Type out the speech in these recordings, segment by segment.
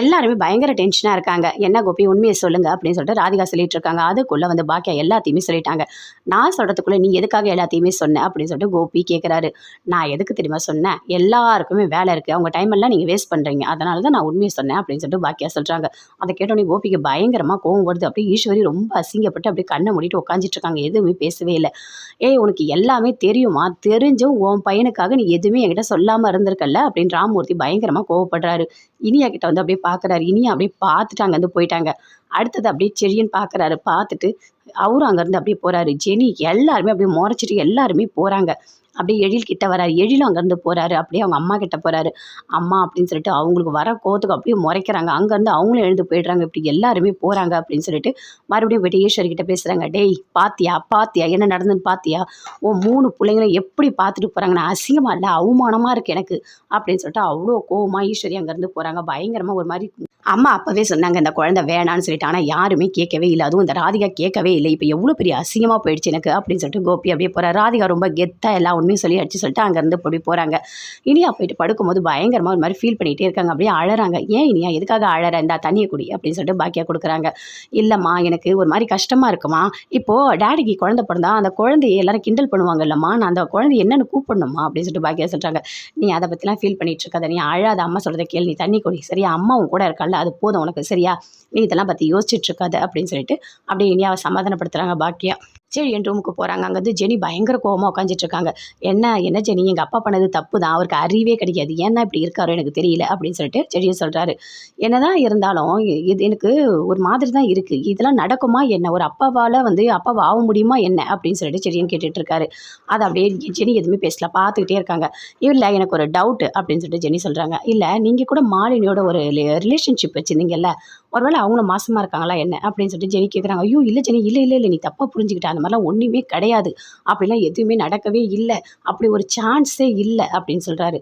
எல்லாருமே பயங்கர டென்ஷனாக இருக்காங்க. என்ன கோபி உண்மையை சொல்லுங்க அப்படின்னு சொல்லிட்டு ராதிகா சொல்லிட்டு இருக்காங்க. அதுக்குள்ளே வந்து பாக்கியா எல்லாத்தையுமே சொல்லிட்டாங்க. நான் சொல்கிறதுக்குள்ளே நீ எதுக்காக எல்லாத்தையுமே சொன்ன? அப்படின்னு சொல்லிட்டு கோபி கேட்குறாரு நான் எதுக்கு தெரியுமா சொன்னேன் எல்லாருக்குமே வேலை இருக்குது அவங்க டைம் எல்லாம் நீங்கள் வேஸ்ட் பண்ணுறீங்க அதனால தான் நான் உண்மையை சொன்னேன் அப்படின்னு சொல்லிட்டு பாக்கியா சொல்கிறாங்க அதை கேட்டோடனே கோபிக்கு பயங்கரமாக கோவம் வருது. அப்படியே ஈஸ்வரி ரொம்ப அசிங்கப்பட்டு அப்படியே கண்ணை மூடிட்டு உட்காந்துட்டு இருக்காங்க. எதுவுமே பேசவே இல்லை. ஏய் உனக்கு எல்லாமே தெரியுமா? தெரிஞ்சும் உன் பையனுக்காக நீ எதுவுமே என்கிட்ட சொல்லாமல் இருந்திருக்கல அப்படின்னு ராமூர்த்தி பயங்கரமாக கோவப்படுறாரு. இனியா கிட்ட வந்து அப்படியே பார்க்குறாரு இனியா அப்படியே பார்த்துட்டு அங்கேருந்து போயிட்டாங்க. அடுத்தது அப்படியே செடியன் பார்க்குறாரு பார்த்துட்டு அவரும் அங்கேருந்து அப்படியே போகிறாரு ஜெனி எல்லாருமே அப்படியே முறைச்சிட்டு எல்லாருமே போகிறாங்க அப்படியே எழில் கிட்ட வராரு. எழிலும் அங்கேருந்து போகிறாரு அப்படியே அவங்க அம்மா கிட்ட போகிறாரு அம்மா அப்படின்னு சொல்லிட்டு அவங்களுக்கு வர கோத்துக்கு அப்படியே முறைக்கிறாங்க. அங்கேருந்து அவங்களும் எழுந்து போயிடுறாங்க. இப்படி எல்லாருமே போகிறாங்க அப்படின்னு சொல்லிட்டு மறுபடியும் வெட்டியேஸ்வரி கிட்ட பேசுகிறாங்க டேய் பாத்தியா? பாத்தியா? என்ன நடந்துன்னு பாத்தியா? உன் மூணு பிள்ளைங்களும் எப்படி பார்த்துட்டு போகிறாங்க நான் அசிங்கமாக இல்லை அவமானமாக இருக்குது எனக்கு. அப்படின்னு சொல்லிட்டு அவ்வளோ கோவமாக ஈஸ்வரி அங்கேருந்து போகிறாங்க பயங்கரமாக ஒரு மாதிரி அம்மா அப்போவே சொன்னாங்க இந்த குழந்தை வேணான்னு சொல்லிட்டு. ஆனால் யாருமே கேட்கவே இல்லை. அதுவும் இந்த ராதிகா கேட்கவே இல்லை. இப்போ எவ்வளோ பெரிய அசிங்கமாக போயிடுச்சு எனக்கு அப்படின்னு சொல்லிட்டு கோபி அப்படியே போகிறார் ராதிகா ரொம்ப கெத்தாக எல்லா உண்மையும் சொல்லி அடிச்சு சொல்லிட்டு அங்கேருந்து போய் போகிறாங்க இனியா போயிட்டு படுக்கும்போது பயங்கரமாக ஒரு மாதிரி ஃபீல் பண்ணிகிட்டே இருக்காங்க. அப்படியே அழறாங்க. ஏன் இனியா? எதுக்காக அழற? இந்த தண்ணியை குடி அப்படின்னு சொல்லிட்டு பாக்கியா கொடுக்குறாங்க. இல்லைம்மா எனக்கு ஒரு மாதிரி கஷ்டமாக இருக்குமா. இப்போது டேடிக்கு குழந்தை பிறந்தா அந்த குழந்தைய எல்லாரும் கிண்டல் பண்ணுவாங்க இல்லைம்மா நான் அந்த குழந்தை என்னென்னு கூப்பிடணுமா? அப்படின்னு சொல்லிட்டு பாக்கியா சொல்கிறாங்க நீ அதை பற்றிலாம் ஃபீல் பண்ணிகிட்டு இருக்காத. நீ அழாத. அம்மா சொல்கிறத கேள். நீ தண்ணி குடி. சரியா? அம்மாவும் கூட இருக்கல்ல அது போதும் உனக்கு. சரியா? நீ இதெல்லாம் பற்றி யோசிச்சுட்டு இருக்காது அப்படின்னு சொல்லிட்டு அப்படியே இனியாவை சமாதானப்படுத்துகிறாங்க பாக்கியா. சரி என் ரூமுக்கு போகிறாங்க அங்கே வந்து ஜெனி பயங்கர கோபமாக உட்காந்துட்டு இருக்காங்க என்ன என்ன ஜெனி? எங்கள் அப்பா பண்ணது தப்பு தான் அவருக்கு அறிவே கிடைக்காது ஏன்னா இப்படி இருக்காரோ எனக்கு தெரியல. அப்படின்னு சொல்லிட்டு செடியை சொல்கிறாரு என்னதான் இருந்தாலும் இது எனக்கு ஒரு மாதிரி தான் இருக்குது இதெல்லாம் நடக்குமா என்ன? ஒரு அப்பாவால் வந்து அப்பாவை ஆக முடியுமா என்ன? அப்படின்னு சொல்லிட்டு செடியன் கேட்டுட்டு இருக்காரு அதை அப்படியே ஜெனி எதுவுமே பேசல. பார்த்துக்கிட்டே இருக்காங்க. இல்லை எனக்கு ஒரு டவுட்டு அப்படின்னு சொல்லிட்டு ஜெனி சொல்கிறாங்க இல்லை நீங்கள் கூட மாலினியோட ஒரு ரிலேஷன்ஷிப் வச்சுருந்தீங்கல்ல. ஒருவேளை அவங்களும் மாசமாக இருக்காங்களா என்ன அப்படின்னு சொல்லிட்டு ஜெனி கேட்குறாங்க ஐயோ இல்லை ஜெனி இல்லை இல்லை இல்லை நீ தப்பாக புரிஞ்சுக்கிட்ட. அந்த மாதிரிலாம் ஒன்றுமே கிடையாது. அப்படிலாம் எதுவுமே நடக்கவே இல்லை. அப்படி ஒரு சான்ஸே இல்லை அப்படின்னு சொல்கிறாரு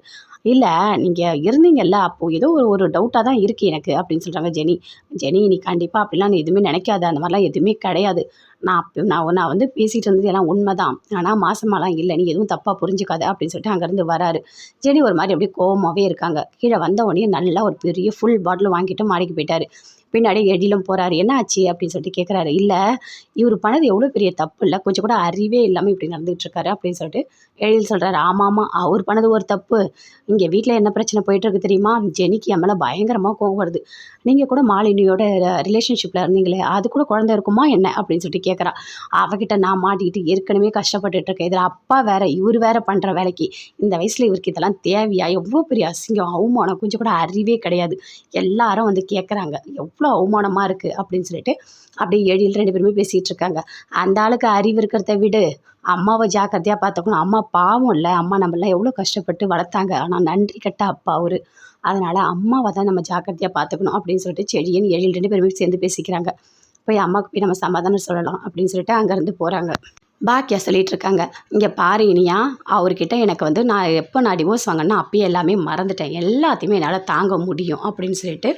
இல்லை நீங்கள் இருந்தீங்கல்ல அப்போது ஏதோ ஒரு ஒரு டவுட்டாக தான் இருக்குது எனக்கு அப்படின்னு சொல்கிறாங்க ஜெனி. ஜெனி நீ கண்டிப்பாக அப்படிலாம் நீ எதுவுமே நினைக்காத. அந்த மாதிரிலாம் எதுவுமே கிடையாது. நான் அப்போ நான் நான் வந்து பேசிகிட்டு இருந்தது எல்லாம் உண்மை தான் ஆனால் மாசமாலாம் இல்லை. நீ எதுவும் தப்பாக புரிஞ்சுக்காத அப்படின்னு சொல்லிட்டு அங்கேருந்து வராரு. ஜெனி ஒரு மாதிரி அப்படியே கோபமாகவே இருக்காங்க. கீழே வந்த உடனே நல்லா ஒரு பெரிய ஃபுல் பாட்டில் வாங்கிட்டு மாடிக்கு போயிட்டாரு. பின்னாடி எழிலும் போகிறாரு என்ன ஆச்சு அப்படின்னு சொல்லிட்டு கேட்குறாரு இல்லை இவர் பண்ணது எவ்வளோ பெரிய தப்பு இல்லை கொஞ்சம் கூட அறிவே இல்லாமல் இப்படி நடந்துகிட்ருக்காரு அப்படின்னு சொல்லிட்டு எழில் சொல்கிறாரு ஆமாம் ஆமாம் அவர் பண்ணது ஒரு தப்பு. இங்கே வீட்டில் என்ன பிரச்சனை போயிட்டுருக்கு தெரியுமா? ஜெனிக்கு என் மேலே பயங்கரமாக கோவம் வருது. நீங்கள் கூட மாலினியோட ரிலேஷன்ஷிப்பில் இருந்தீங்களே அது கூட குழந்தை இருக்குமா என்ன? அப்படின்னு சொல்லிட்டு கேட்குறா அவகிட்ட நான் மாட்டிக்கிட்டு ஏற்கனவே கஷ்டப்பட்டுட்டு இருக்கேன். இதில் அப்பா வேற இவர் வேற பண்ணுற வேலைக்கு. இந்த வயசில் இவருக்கு இதெல்லாம் தேவையா? எவ்வளோ பெரிய அசிங்கம் அவமானம். கொஞ்சம் கூட அறிவே கிடையாது. எல்லாரும் வந்து கேட்குறாங்க எவ்வளோ அவமானமாக இருக்குது அப்படின்னு சொல்லிட்டு அப்படியே எழில் ரெண்டு பேருமே பேசிகிட்டு இருக்காங்க. அந்த ஆளுக்கு அறிவு இருக்கிறத விடு. அம்மாவை ஜாக்கிரதையாக பார்த்துக்கணும். அம்மா பாவம் இல்லை. அம்மா நம்மளாம் எவ்வளோ கஷ்டப்பட்டு வளர்த்தாங்க. ஆனால் நன்றி கட்ட அப்பா அவர். அதனால் அம்மாவை தான் நம்ம ஜாக்கிரதையாக பார்த்துக்கணும் அப்படின்னு சொல்லிட்டு செடியன் எழில் ரெண்டு பேருமே சேர்ந்து பேசிக்கிறாங்க. போய் அம்மாவுக்கு போய் நம்ம சமாதானம் சொல்லலாம் அப்படின்னு சொல்லிட்டு அங்கேருந்து போகிறாங்க பாக்கியா சொல்லிட்டு இருக்காங்க. இங்கே பாரு இனியா அவர்கிட்ட எனக்கு வந்து நான் எப்போ நான் டிவோர்ஸ் வாங்கினா அப்பயே எல்லாமே மறந்துட்டேன். எல்லாத்தையுமே என்னால் தாங்க முடியும் அப்படின்னு சொல்லிட்டு